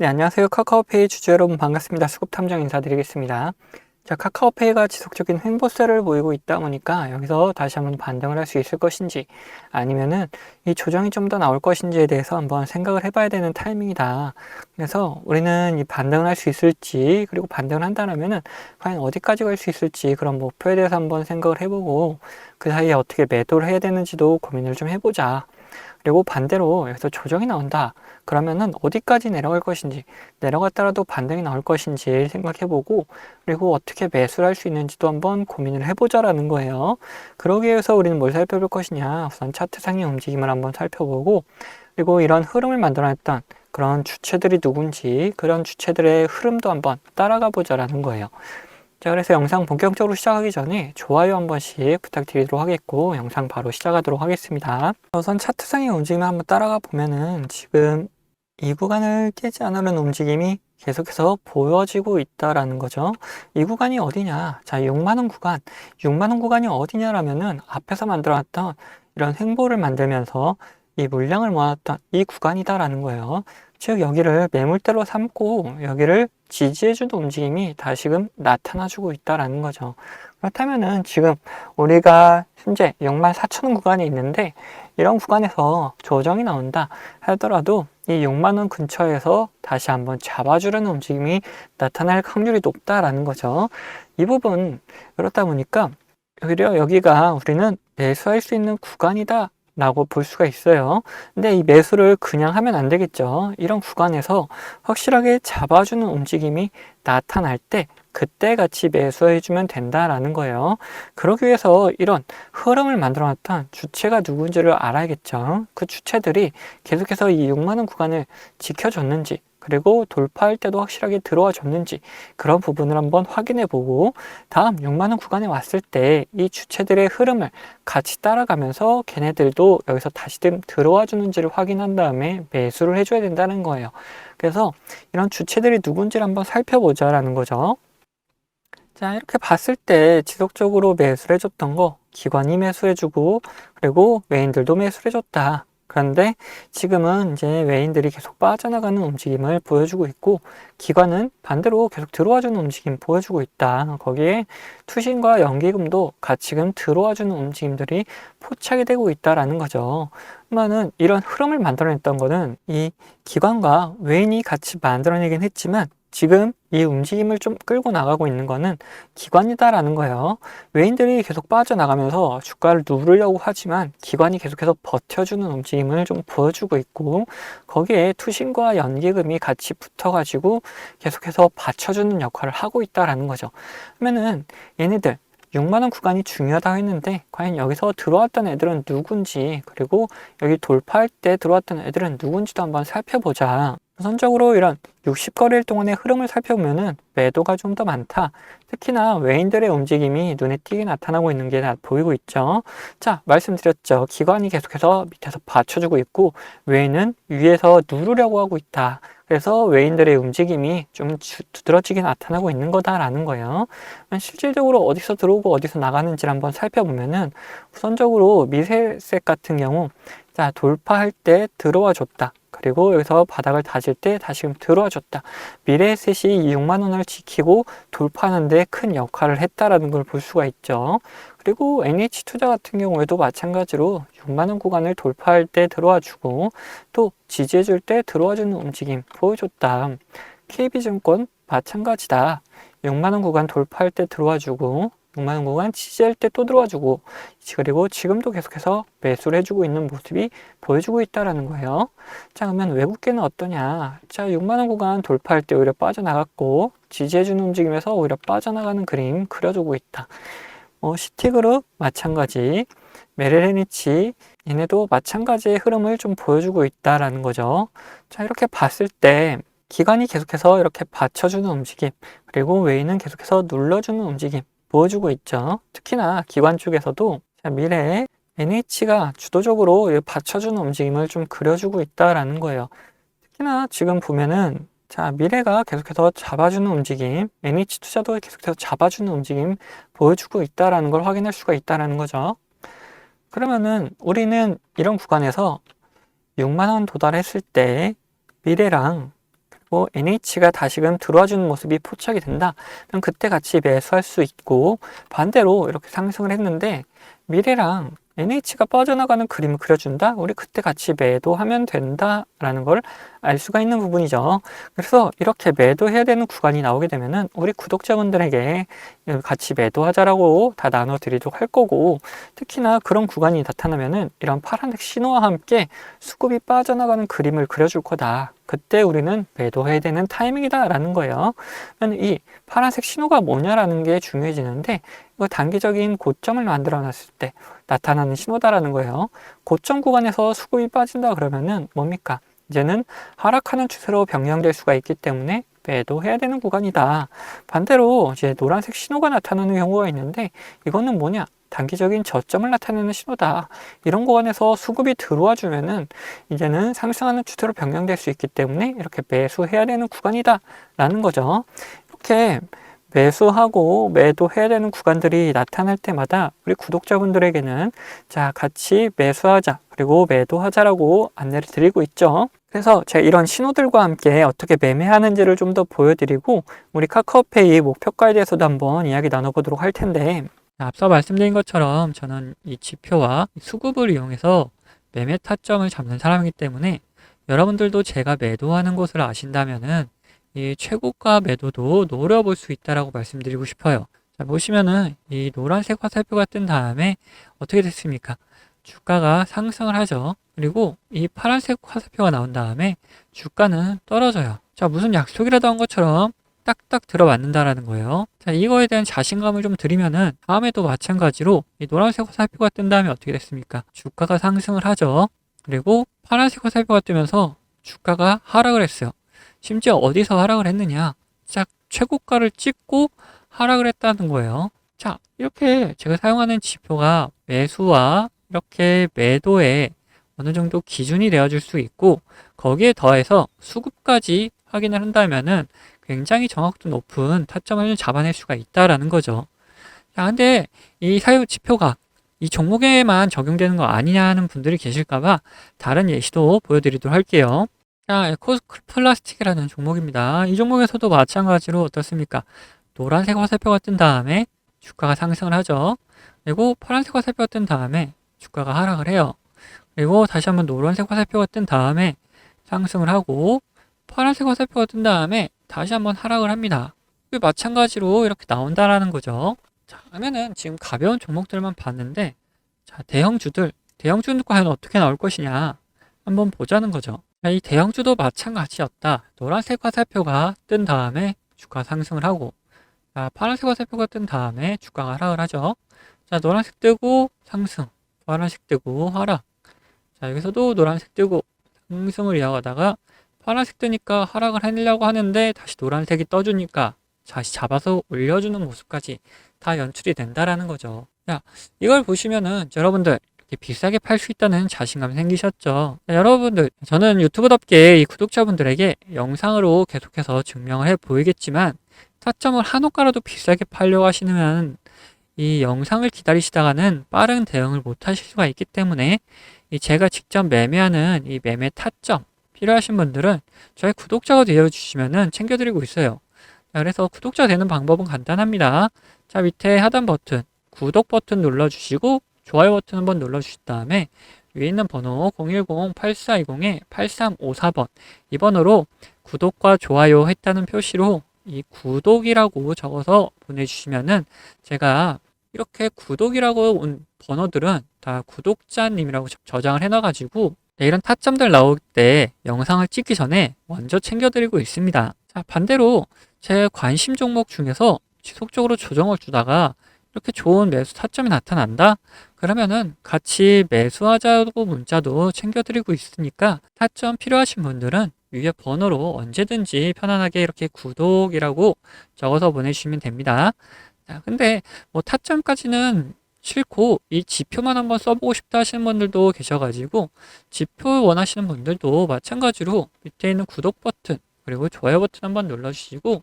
네, 안녕하세요. 카카오페이 주주 여러분 반갑습니다. 수급 탐정 인사드리겠습니다. 자, 카카오페이가 지속적인 횡보세를 보이고 있다 보니까 여기서 다시 한번 반등을 할 수 있을 것인지 아니면은 이 조정이 좀 더 나올 것인지에 대해서 한번 생각을 해봐야 되는 타이밍이다. 그래서 우리는 이 반등을 할 수 있을지 그리고 반등을 한다면은 과연 어디까지 갈 수 있을지 그런 목표에 대해서 한번 생각을 해보고 그 사이에 어떻게 매도를 해야 되는지도 고민을 좀 해보자. 그리고 반대로 여기서 조정이 나온다. 그러면은 어디까지 내려갈 것인지, 내려갔더라도 반등이 나올 것인지 생각해보고, 그리고 어떻게 매수를 할 수 있는지도 한번 고민을 해보자라는 거예요. 그러기 위해서 우리는 뭘 살펴볼 것이냐. 우선 차트상의 움직임을 한번 살펴보고, 그리고 이런 흐름을 만들어냈던 그런 주체들이 누군지, 그런 주체들의 흐름도 한번 따라가 보자라는 거예요. 자, 그래서 영상 본격적으로 시작하기 전에 좋아요 한 번씩 부탁드리도록 하겠고, 영상 바로 시작하도록 하겠습니다. 우선 차트상의 움직임을 한번 따라가 보면은 지금 이 구간을 깨지 않으려는 움직임이 계속해서 보여지고 있다라는 거죠. 이 구간이 어디냐? 자, 6만원 구간. 6만원 구간이 어디냐라면은 앞에서 만들어놨던 이런 횡보를 만들면서 이 물량을 모았던 이 구간이다라는 거예요. 즉, 여기를 매물대로 삼고 여기를 지지해주는 움직임이 다시금 나타나주고 있다라는 거죠. 그렇다면은 지금 우리가 현재 6만 4천원 구간에 있는데 이런 구간에서 조정이 나온다 하더라도 이 6만원 근처에서 다시 한번 잡아주려는 움직임이 나타날 확률이 높다라는 거죠. 이 부분 그렇다 보니까 오히려 여기가 우리는 매수할 수 있는 구간이다 라고 볼 수가 있어요. 근데 이 매수를 그냥 하면 안 되겠죠. 이런 구간에서 확실하게 잡아주는 움직임이 나타날 때 그때 같이 매수해주면 된다라는 거예요. 그러기 위해서 이런 흐름을 만들어 놨던 주체가 누군지를 알아야겠죠. 그 주체들이 계속해서 이 6만원 구간을 지켜줬는지 그리고 돌파할 때도 확실하게 들어와 줬는지 그런 부분을 한번 확인해 보고 다음 6만원 구간에 왔을 때 이 주체들의 흐름을 같이 따라가면서 걔네들도 여기서 다시금 들어와 주는지를 확인한 다음에 매수를 해줘야 된다는 거예요. 그래서 이런 주체들이 누군지를 한번 살펴보자 라는 거죠. 자, 이렇게 봤을 때 지속적으로 매수를 해줬던 거 기관이 매수해주고 그리고 외인들도 매수를 해줬다. 그런데 지금은 이제 외인들이 계속 빠져나가는 움직임을 보여주고 있고 기관은 반대로 계속 들어와주는 움직임 보여주고 있다. 거기에 투신과 연기금도 같이 지금 들어와주는 움직임들이 포착이 되고 있다라는 거죠. 그러면은 이런 흐름을 만들어냈던 거는 이 기관과 외인이 같이 만들어내긴 했지만 지금 이 움직임을 좀 끌고 나가고 있는 거는 기관이다라는 거예요. 외인들이 계속 빠져나가면서 주가를 누르려고 하지만 기관이 계속해서 버텨주는 움직임을 좀 보여주고 있고 거기에 투신과 연기금이 같이 붙어가지고 계속해서 받쳐주는 역할을 하고 있다라는 거죠. 그러면은 얘네들 6만원 구간이 중요하다고 했는데 과연 여기서 들어왔던 애들은 누군지 그리고 여기 돌파할 때 들어왔던 애들은 누군지도 한번 살펴보자. 우선적으로 이런 60거래일 동안의 흐름을 살펴보면은 매도가 좀 더 많다. 특히나 외인들의 움직임이 눈에 띄게 나타나고 있는 게 보이고 있죠. 자, 말씀드렸죠. 기관이 계속해서 밑에서 받쳐주고 있고 외인은 위에서 누르려고 하고 있다. 그래서 외인들의 움직임이 좀 두드러지게 나타나고 있는 거다라는 거예요. 실질적으로 어디서 들어오고 어디서 나가는지를 한번 살펴보면은 우선적으로 미세색 같은 경우 자 돌파할 때 들어와 줬다. 그리고 여기서 바닥을 다질 때 다시금 들어와 줬다. 미래셋이 6만 원을 지키고 돌파하는데 큰 역할을 했다라는 걸 볼 수가 있죠. 그리고 NH 투자 같은 경우에도 마찬가지로 6만 원 구간을 돌파할 때 들어와 주고 또 지지해 줄 때 들어와 주는 움직임 보여줬다. KB증권 마찬가지다. 6만 원 구간 돌파할 때 들어와 주고 6만원 구간 지지할 때 또 들어와주고 그리고 지금도 계속해서 매수를 해주고 있는 모습이 보여주고 있다라는 거예요. 자 그러면 외국계는 어떠냐? 자 6만원 구간 돌파할 때 오히려 빠져나갔고 지지해주는 움직임에서 오히려 빠져나가는 그림 그려주고 있다. 어, 시티그룹 마찬가지 메르레니치 얘네도 마찬가지의 흐름을 좀 보여주고 있다라는 거죠. 자 이렇게 봤을 때 기관이 계속해서 이렇게 받쳐주는 움직임 그리고 외인은 계속해서 눌러주는 움직임 보여주고 있죠. 특히나 기관 쪽에서도 미래에 NH가 주도적으로 받쳐주는 움직임을 좀 그려주고 있다라는 거예요. 특히나 지금 보면은 자 미래가 계속해서 잡아주는 움직임, NH 투자도 계속해서 잡아주는 움직임 보여주고 있다라는 걸 확인할 수가 있다라는 거죠. 그러면은 우리는 이런 구간에서 6만 원 도달했을 때 미래랑 뭐 NH가 다시금 들어와 주는 모습이 포착이 된다. 그럼 그때 같이 매수할 수 있고 반대로 이렇게 상승을 했는데 미래랑 NH가 빠져나가는 그림을 그려준다? 우리 그때 같이 매도하면 된다 라는 걸 알 수가 있는 부분이죠. 그래서 이렇게 매도해야 되는 구간이 나오게 되면은 우리 구독자분들에게 같이 매도하자라고 다 나눠드리도록 할 거고 특히나 그런 구간이 나타나면은 이런 파란색 신호와 함께 수급이 빠져나가는 그림을 그려줄 거다. 그때 우리는 매도해야 되는 타이밍이다라는 거예요. 이 파란색 신호가 뭐냐라는 게 중요해지는데 단기적인 고점을 만들어 놨을 때 나타나는 신호다라는 거예요. 고점 구간에서 수급이 빠진다 그러면은 뭡니까? 이제는 하락하는 추세로 변경될 수가 있기 때문에 매도해야 되는 구간이다. 반대로 이제 노란색 신호가 나타나는 경우가 있는데 이거는 뭐냐? 단기적인 저점을 나타내는 신호다. 이런 구간에서 수급이 들어와 주면은 이제는 상승하는 추세로 변경될 수 있기 때문에 이렇게 매수해야 되는 구간이다. 라는 거죠. 이렇게 매수하고 매도해야 되는 구간들이 나타날 때마다 우리 구독자분들에게는 자, 같이 매수하자. 그리고 매도하자라고 안내를 드리고 있죠. 그래서 제가 이런 신호들과 함께 어떻게 매매하는지를 좀 더 보여드리고 우리 카카오페이 목표가에 대해서도 한번 이야기 나눠보도록 할 텐데 앞서 말씀드린 것처럼 저는 이 지표와 수급을 이용해서 매매 타점을 잡는 사람이기 때문에 여러분들도 제가 매도하는 곳을 아신다면은 이 최고가 매도도 노려볼 수 있다라고 말씀드리고 싶어요. 자, 보시면은 이 노란색 화살표가 뜬 다음에 어떻게 됐습니까? 주가가 상승을 하죠. 그리고 이 파란색 화살표가 나온 다음에 주가는 떨어져요. 자, 무슨 약속이라도 한 것처럼 딱딱 들어맞는다라는 거예요. 자, 이거에 대한 자신감을 좀 드리면은 다음에도 마찬가지로 이 노란색 화살표가 뜬 다음에 어떻게 됐습니까? 주가가 상승을 하죠. 그리고 파란색 화살표가 뜨면서 주가가 하락을 했어요. 심지어 어디서 하락을 했느냐? 딱 최고가를 찍고 하락을 했다는 거예요. 자, 이렇게 제가 사용하는 지표가 매수와 이렇게 매도에 어느 정도 기준이 되어줄 수 있고 거기에 더해서 수급까지 확인을 한다면은 굉장히 정확도 높은 타점을 잡아낼 수가 있다라는 거죠. 자, 근데 이 사유 지표가 이 종목에만 적용되는 거 아니냐 는 분들이 계실까봐 다른 예시도 보여드리도록 할게요. 자, 에코 플라스틱이라는 종목입니다. 이 종목에서도 마찬가지로 어떻습니까? 노란색 화살표가 뜬 다음에 주가가 상승을 하죠. 그리고 파란색 화살표가 뜬 다음에 주가가 하락을 해요. 그리고 다시 한번 노란색 화살표가 뜬 다음에 상승을 하고 파란색 화살표가 뜬 다음에 다시 한번 하락을 합니다. 마찬가지로 이렇게 나온다라는 거죠. 자, 그러면은 지금 가벼운 종목들만 봤는데 자, 대형주들, 대형주는 과연 어떻게 나올 것이냐 한번 보자는 거죠. 자, 이 대형주도 마찬가지였다. 노란색 화살표가 뜬 다음에 주가 상승을 하고 자, 파란색 화살표가 뜬 다음에 주가가 하락을 하죠. 자, 노란색 뜨고 상승, 파란색 뜨고 하락. 자, 여기서도 노란색 뜨고 상승을 이어가다가 파란색 뜨니까 하락을 하려고 하는데 다시 노란색이 떠주니까 다시 잡아서 올려주는 모습까지 다 연출이 된다라는 거죠. 자, 이걸 보시면은 여러분들 비싸게 팔 수 있다는 자신감 생기셨죠? 자, 여러분들, 저는 유튜브답게 이 구독자분들에게 영상으로 계속해서 증명을 해 보이겠지만 타점을 한호가라도 비싸게 팔려고 하시면 이 영상을 기다리시다가는 빠른 대응을 못 하실 수가 있기 때문에 이 제가 직접 매매하는 이 매매 타점 필요하신 분들은 저희 구독자가 되어주시면은 챙겨드리고 있어요. 자, 그래서 구독자 되는 방법은 간단합니다. 자, 밑에 하단 버튼, 구독 버튼 눌러주시고, 좋아요 버튼 한번 눌러주신 다음에, 위에 있는 번호 010-8420-8354번, 이 번호로 구독과 좋아요 했다는 표시로 이 구독이라고 적어서 보내주시면은 제가 이렇게 구독이라고 온 번호들은 다 구독자님이라고 저장을 해놔가지고 네, 이런 타점들 나올 때 영상을 찍기 전에 먼저 챙겨드리고 있습니다. 자, 반대로 제 관심 종목 중에서 지속적으로 조정을 주다가 이렇게 좋은 매수 타점이 나타난다? 그러면은 같이 매수하자고 문자도 챙겨드리고 있으니까 타점 필요하신 분들은 위에 번호로 언제든지 편안하게 이렇게 구독이라고 적어서 보내주시면 됩니다. 자, 근데 뭐 타점까지는 싫고 이 지표만 한번 써보고 싶다 하시는 분들도 계셔가지고 지표 원하시는 분들도 마찬가지로 밑에 있는 구독 버튼 그리고 좋아요 버튼 한번 눌러주시고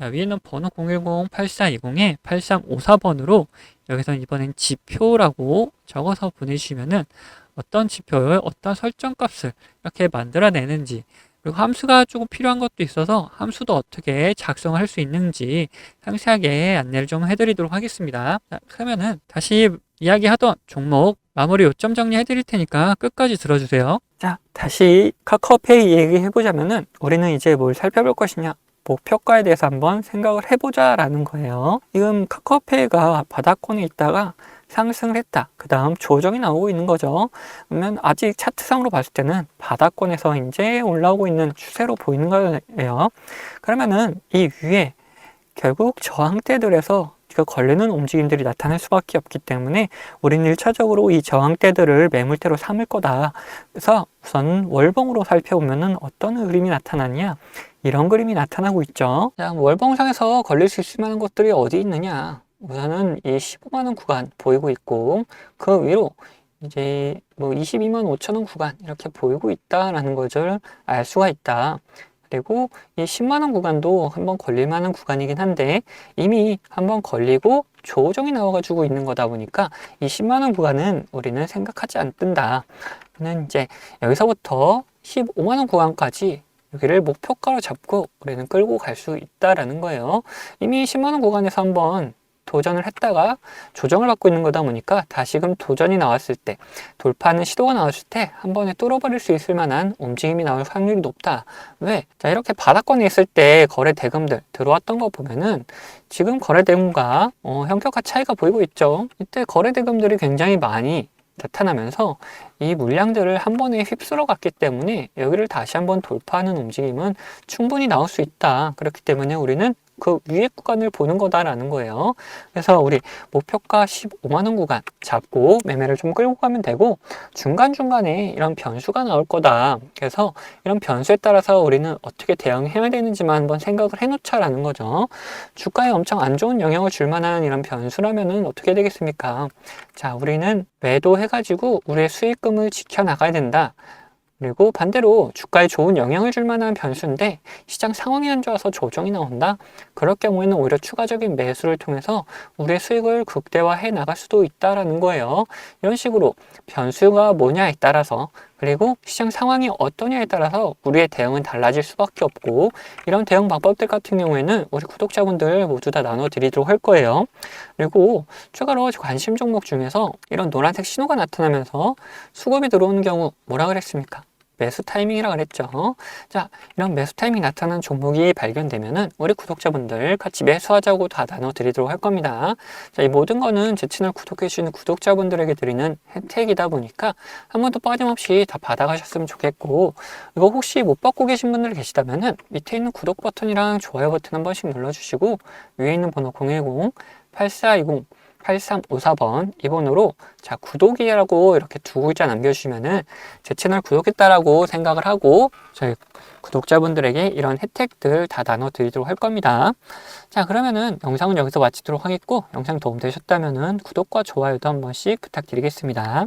위에는 번호 010-8420에 8354번으로 여기서 이번엔 지표라고 적어서 보내주시면은 어떤 지표를 어떤 설정 값을 이렇게 만들어내는지 그리고 함수가 조금 필요한 것도 있어서 함수도 어떻게 작성할 수 있는지 상세하게 안내를 좀 해드리도록 하겠습니다. 자, 그러면은 다시 이야기하던 종목 마무리 요점 정리해 드릴 테니까 끝까지 들어주세요. 자, 다시 카카오페이 얘기해 보자면은 우리는 이제 뭘 살펴볼 것이냐? 목표가에 대해서 한번 생각을 해보자 라는 거예요. 지금 카카오페이가 바닥권에 있다가 상승을 했다. 그 다음 조정이 나오고 있는 거죠. 그러면 아직 차트상으로 봤을 때는 바닥권에서 이제 올라오고 있는 추세로 보이는 거예요. 그러면은 이 위에 결국 저항대들에서 그 걸리는 움직임들이 나타날 수밖에 없기 때문에 우리는 1차적으로 이 저항대들을 매물대로 삼을 거다. 그래서 우선 월봉으로 살펴보면은 어떤 그림이 나타나냐? 이런 그림이 나타나고 있죠. 자, 월봉상에서 걸릴 수 있을 만한 것들이 어디 있느냐? 우선은 이 15만 원 구간 보이고 있고 그 위로 이제 뭐 22만 5천 원 구간 이렇게 보이고 있다라는 것을 알 수가 있다. 그리고 이 10만 원 구간도 한번 걸릴 만한 구간이긴 한데 이미 한번 걸리고 조정이 나와가지고 있는 거다 보니까 이 10만 원 구간은 우리는 생각하지 않는다. 는 이제 여기서부터 15만 원 구간까지 여기를 목표가로 잡고 우리는 끌고 갈 수 있다라는 거예요. 이미 10만 원 구간에서 한번 도전을 했다가 조정을 받고 있는 거다 보니까 다시금 도전이 나왔을 때 돌파하는 시도가 나왔을 때 한 번에 뚫어버릴 수 있을 만한 움직임이 나올 확률이 높다. 왜? 자 이렇게 바닥권에 있을 때 거래 대금들 들어왔던 거 보면은 지금 거래 대금과 어, 현격화 차이가 보이고 있죠. 이때 거래 대금들이 굉장히 많이 나타나면서 이 물량들을 한 번에 휩쓸어 갔기 때문에 여기를 다시 한번 돌파하는 움직임은 충분히 나올 수 있다. 그렇기 때문에 우리는 그 위에 구간을 보는 거다라는 거예요. 그래서 우리 목표가 15만 원 구간 잡고 매매를 좀 끌고 가면 되고 중간중간에 이런 변수가 나올 거다. 그래서 이런 변수에 따라서 우리는 어떻게 대응해야 되는지만 한번 생각을 해놓자라는 거죠. 주가에 엄청 안 좋은 영향을 줄 만한 이런 변수라면은 어떻게 되겠습니까? 자, 우리는 매도해가지고 우리의 수익금을 지켜나가야 된다. 그리고 반대로 주가에 좋은 영향을 줄 만한 변수인데 시장 상황이 안 좋아서 조정이 나온다. 그럴 경우에는 오히려 추가적인 매수를 통해서 우리의 수익을 극대화해 나갈 수도 있다라는 거예요. 이런 식으로 변수가 뭐냐에 따라서 그리고 시장 상황이 어떠냐에 따라서 우리의 대응은 달라질 수밖에 없고 이런 대응 방법들 같은 경우에는 우리 구독자분들 모두 다 나눠드리도록 할 거예요. 그리고 추가로 관심 종목 중에서 이런 노란색 신호가 나타나면서 수급이 들어오는 경우 뭐라 그랬습니까? 매수 타이밍이라 그랬죠. 자, 이런 매수 타이밍 나타나는 종목이 발견되면은 우리 구독자분들 같이 매수하자고 다 나눠드리도록 할 겁니다. 자, 이 모든 거는 제 채널 구독해주시는 구독자분들에게 드리는 혜택이다 보니까 한 번도 빠짐없이 다 받아가셨으면 좋겠고, 이거 혹시 못 받고 계신 분들 계시다면은 밑에 있는 구독 버튼이랑 좋아요 버튼 한 번씩 눌러주시고, 위에 있는 번호 010 8420 8354번 이번호로 자 구독이라고 이렇게 두 글자 남겨주시면은 제 채널 구독했다라고 생각을 하고 저희 구독자분들에게 이런 혜택들 다 나눠 드리도록 할 겁니다. 자 그러면은 영상은 여기서 마치도록 하겠고 영상 도움 되셨다면은 구독과 좋아요도 한 번씩 부탁드리겠습니다.